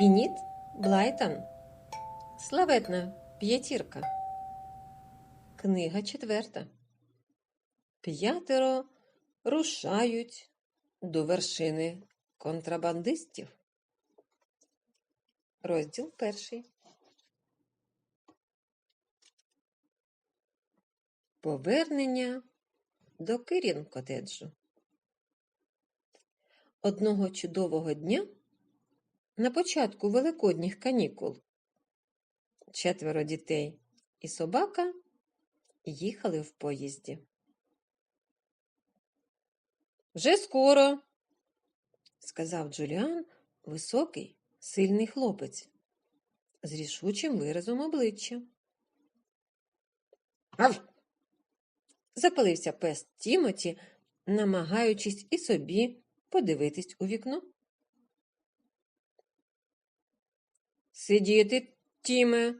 Ініт Блайтон. Славетна п'ятірка. Книга четверта. П'ятеро рушають до вершини контрабандистів. Розділ перший. Повернення до Кирін котеджу. Одного чудового дня на початку великодніх канікул четверо дітей і собака їхали в поїзді. Вже скоро, сказав Джуліан, високий, сильний хлопець з рішучим виразом обличчя. Гав! Запалився пес Тімоті, намагаючись і собі подивитись у вікно. Сидіти, Тіме,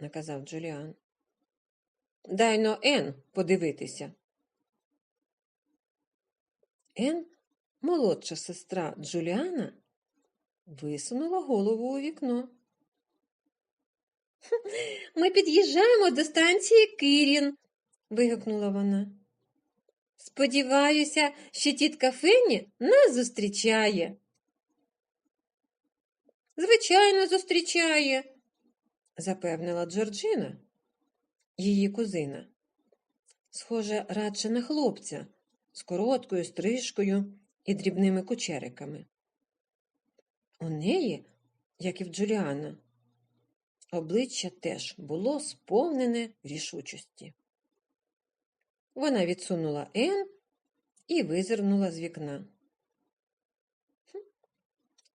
наказав Джуліан. Дай но Ен подивитися. Ен, молодша сестра Джуліана, висунула голову у вікно. Ми під'їжджаємо до станції Кирін, вигукнула вона. Сподіваюся, що тітка Фенні нас зустрічає. Звичайно, зустрічає, запевнила Джорджина, її кузина. Схоже, радше на хлопця з короткою стрижкою і дрібними кучериками. У неї, як і в Джуліана, обличчя теж було сповнене рішучості. Вона відсунула Ен і визирнула з вікна.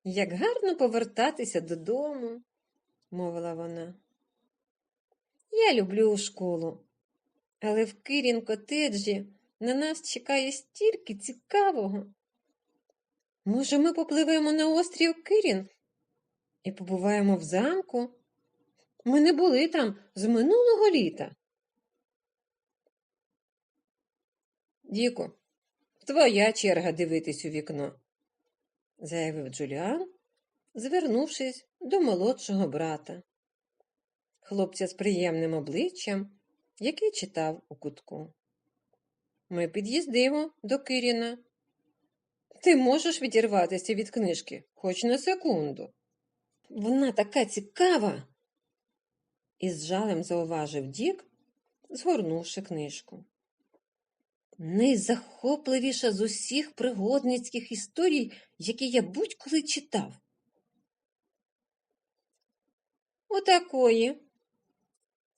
Як гарно повертатися додому, мовила вона. Я люблю школу, але в Кирін котеджі на нас чекає стільки цікавого. Може, ми попливемо на острів Кирін і побуваємо в замку? Ми не були там з минулого літа. Діку, твоя черга дивитись у вікно, заявив Джуліан, звернувшись до молодшого брата, хлопця з приємним обличчям, який читав у кутку. Ми під'їздимо до Киріна. Ти можеш відірватися від книжки хоч на секунду. Вона така цікава. Із жалем зауважив Дік, згорнувши книжку. Найзахопливіша з усіх пригодницьких історій, які я будь-коли читав. Отакої.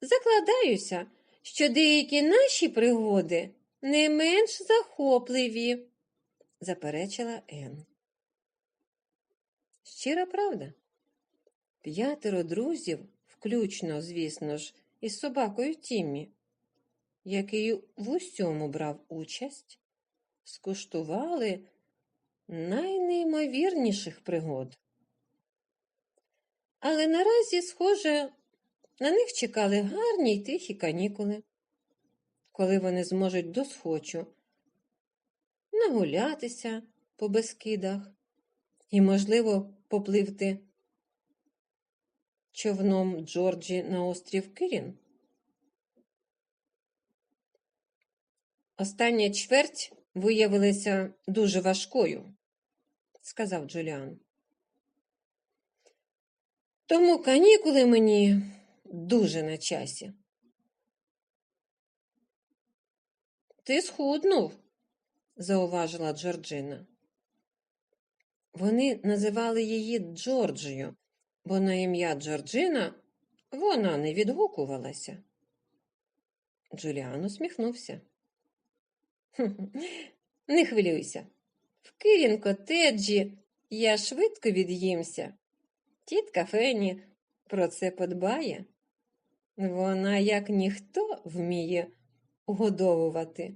Закладаюся, що деякі наші пригоди не менш захопливі, заперечила Ен. Щира правда. П'ятеро друзів, включно, звісно ж, із собакою Тіммі, який в усьому брав участь, скуштували найнеймовірніших пригод. Але наразі, схоже, на них чекали гарні й тихі канікули, коли вони зможуть досхочу нагулятися по безкидах і, можливо, попливти човном Джорджі на острів Кирін. Остання чверть виявилася дуже важкою, сказав Джуліан. Тому канікули мені дуже на часі. Ти схуднув, зауважила Джорджина. Вони називали її Джорджію, бо на ім'я Джорджина вона не відгукувалася. Джуліан усміхнувся. Не хвилюйся. В Кирін котеджі я швидко від'їмся. Тітка Фені про це подбає. Вона, як ніхто, вміє угодовувати.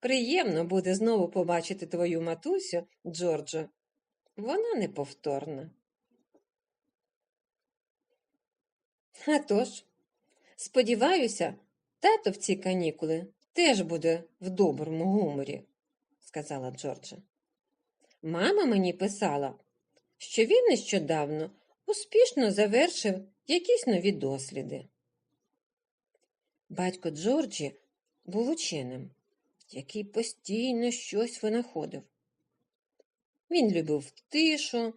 Приємно буде знову побачити твою матусю, Джорджо. Вона неповторна. А тож, сподіваюся, тато в ці канікули теж буде в доброму гуморі, сказала Джорджа. Мама мені писала, що він нещодавно успішно завершив якісь нові досліди. Батько Джорджі був ученим, який постійно щось винаходив. Він любив тишу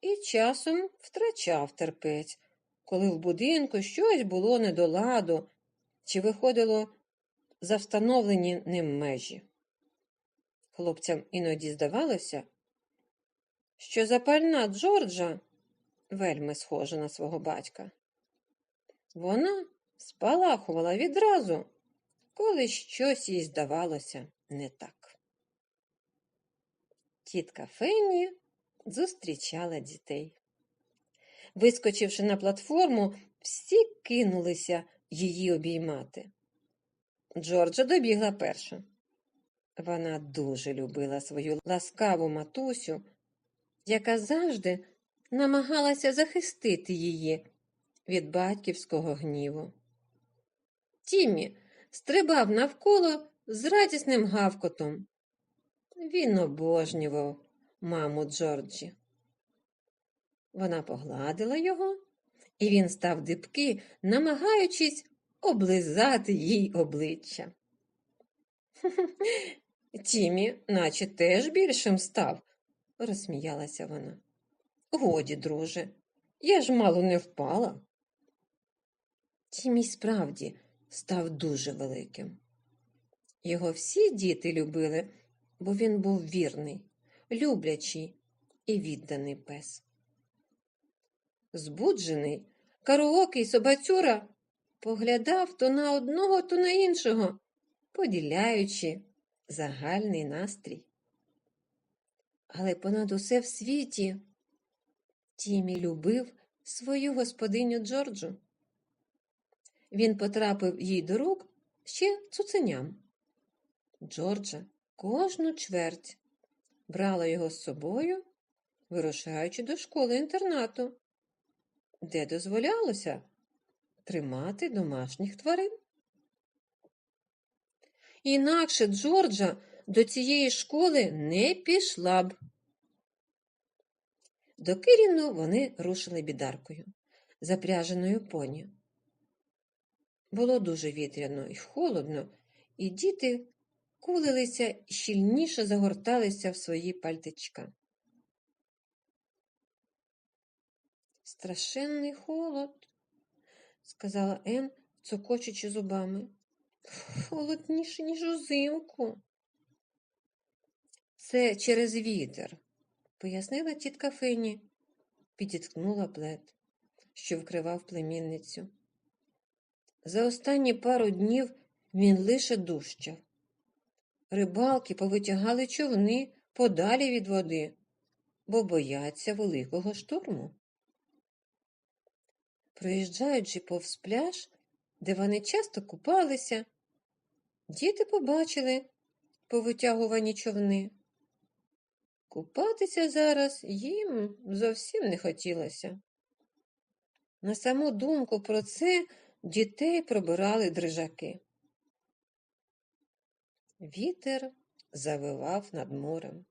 і часом втрачав терпець, коли в будинку щось було не до ладу чи виходило за встановлені ним межі. Хлопцям іноді здавалося, що запальна Джорджа вельми схожа на свого батька. Вона спалахувала відразу, коли щось їй здавалося не так. Тітка Фенні зустрічала дітей. Вискочивши на платформу, всі кинулися її обіймати. Джорджа добігла перша. Вона дуже любила свою ласкаву матусю, яка завжди намагалася захистити її від батьківського гніву. Тімі стрибав навколо з радісним гавкотом. Він обожнював маму Джорджі. Вона погладила його, і він став дибки, намагаючись облизати їй обличчя. Тімі, наче теж більшим став, розсміялася вона. Годі, друже, я ж мало не впала. Тімі справді став дуже великим. Його всі діти любили, бо він був вірний, люблячий і відданий пес. Збуджений, караокий собацюра поглядав то на одного, то на іншого, поділяючи загальний настрій. Але понад усе в світі Тімі любив свою господиню Джорджу. Він потрапив їй до рук ще цуценям. Джорджа кожну чверть брала його з собою, вирушаючи до школи інтернату, де дозволялося тримати домашніх тварин. Інакше Джорджа до цієї школи не пішла б. До Киріну вони рушили бідаркою, запряженою поні. Було дуже вітряно і холодно, і діти кулилися і щільніше загорталися в свої пальтичка. Страшенний холод, сказала Ен, цокочучи зубами. Холодніше, ніж узимку. Це через вітер, пояснила тітка Фені, підіткнула плед, що вкривав племінницю. За останні пару днів він лише дужчав. Рибалки повитягали човни подалі від води, бо бояться великого шторму. Проїжджаючи повз пляж, де вони часто купалися, діти побачили повитягувані човни. Купатися зараз їм зовсім не хотілося. На саму думку про це дітей пробирали дрижаки. Вітер завивав над морем.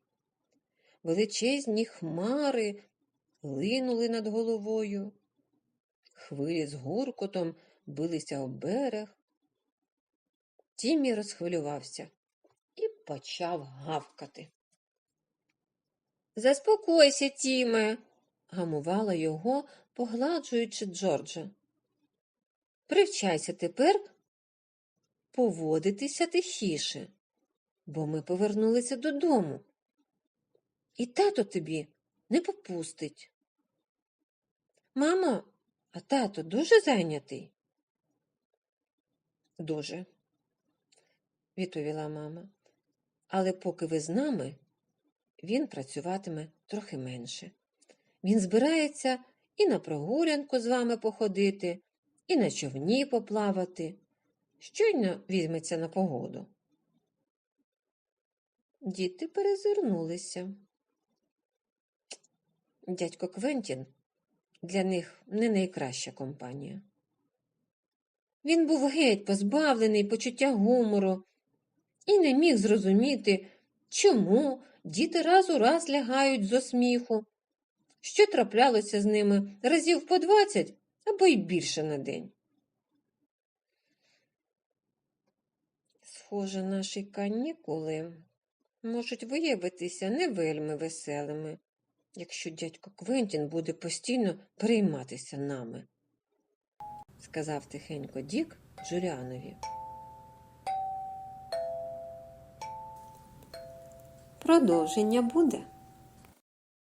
Величезні хмари линули над головою. Хвилі з гуркотом билися об берег. Тімі розхвилювався і почав гавкати. Заспокойся, Тіме, гамувала його, погладжуючи Джорджа. Привчайся тепер поводитися тихіше, бо ми повернулися додому. І тато тобі не попустить. Мамо, а тато дуже зайнятий? Дуже, відповіла мама. Але поки ви з нами, він працюватиме трохи менше. Він збирається і на прогулянку з вами походити, і на човні поплавати. Щойно візьметься на погоду. Діти перезирнулися. Дядько Квентін для них не найкраща компанія. Він був геть позбавлений почуття гумору і не міг зрозуміти, чому діти раз у раз лягають зо сміху, що траплялося з ними разів по двадцять або й більше на день. Схоже, наші канікули можуть виявитися не вельми веселими, якщо дядько Квентін буде постійно перейматися нами, сказав тихенько Дік Джуліанові. Продовження буде.